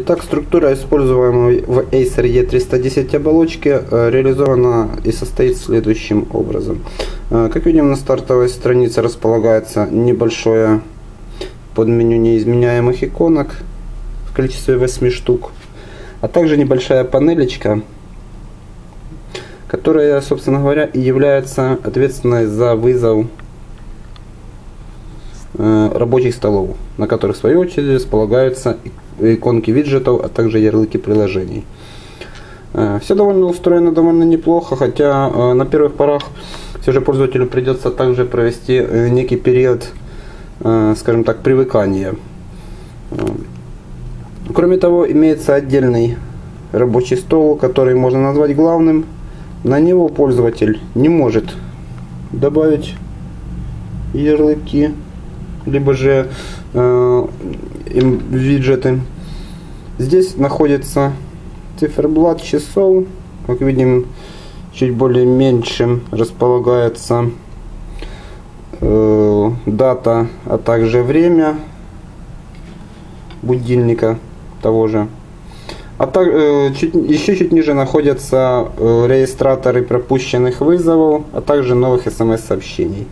Итак, структура, используемая в Acer E310 оболочки, э, реализована и состоит следующим образом. Э, как видим, на стартовой странице располагается небольшое подменю неизменяемых иконок в количестве 8 штук, а также небольшая панелечка, которая, собственно говоря, и является ответственной за вызов рабочих столов, на которых в свою очередь располагаются иконки виджетов, а также ярлыки приложений. Э, Все довольно устроено довольно неплохо, хотя э, на первых порах все же пользователю придется также провести э, некий период, скажем так, привыкания. Кроме того, имеется отдельный рабочий стол, который можно назвать главным. На него пользователь не может добавить ярлыки, либо же э, виджеты. Здесь находится циферблат часов. Как видим, чуть более меньшим располагается э, дата, а также время будильника того же. А так, э, чуть, еще чуть ниже находятся э, регистраторы пропущенных вызовов, а также новых смс-сообщений.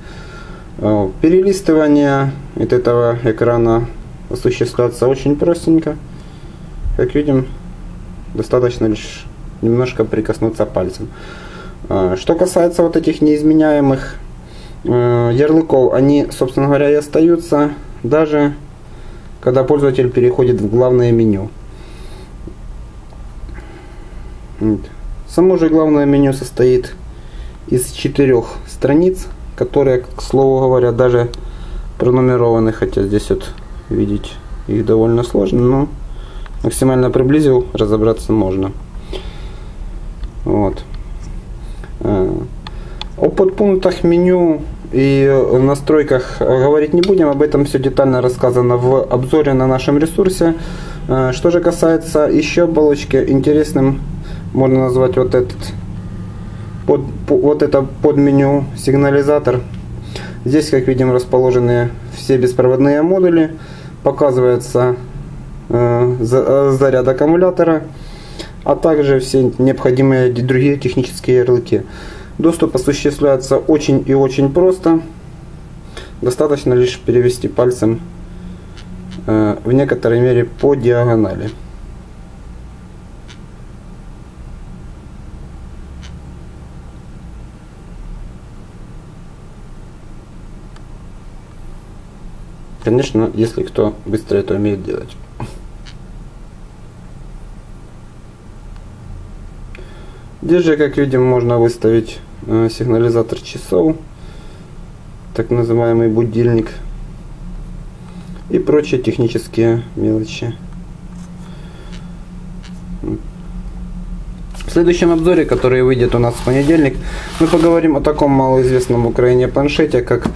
Э, перелистывание от этого экрана осуществляться очень простенько. Как видим, достаточно лишь немножко прикоснуться пальцем. А, что касается вот этих неизменяемых э, ярлыков, они, собственно говоря, и остаются даже когда пользователь переходит в главное меню. Само же главное меню состоит из четырех страниц, которые, к слову говоря, даже пронумерованы, хотя здесь вот видеть их довольно сложно, но максимально приблизил, разобраться можно. Вот. Э, о подпунктах меню и настройках говорить не будем, об этом все детально рассказано в обзоре на нашем ресурсе. Э, что же касается еще оболочки, интересным можно назвать вот этот под, вот это подменю сигнализатор. Здесь, как видим, расположены все беспроводные модули показывается э, э, заряд аккумулятора, а также все необходимые другие технические ярлыки. Доступ осуществляется очень и очень просто. Достаточно лишь перевести пальцем э, в некоторой мере по диагонали. Конечно, если кто быстро это умеет делать. Здесь же, как видим, можно выставить э, сигнализатор часов, так называемый будильник и прочие технические мелочи. В следующем обзоре, который выйдет у нас в понедельник, мы поговорим о таком малоизвестном в Украине планшете, как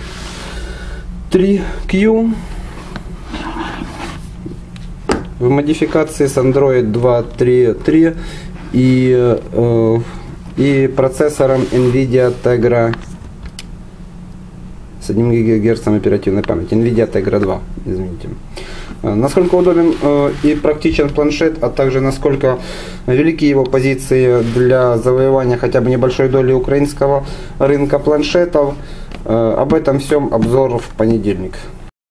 3Q в модификации с Android 2.3.3 и, э, и процессором NVIDIA Tegra с 1 ГГц оперативной памяти. NVIDIA Tegra 2, извините. Э, насколько удобен э, и практичен планшет, а также насколько велики его позиции для завоевания хотя бы небольшой доли украинского рынка планшетов – об этом всем обзор в понедельник.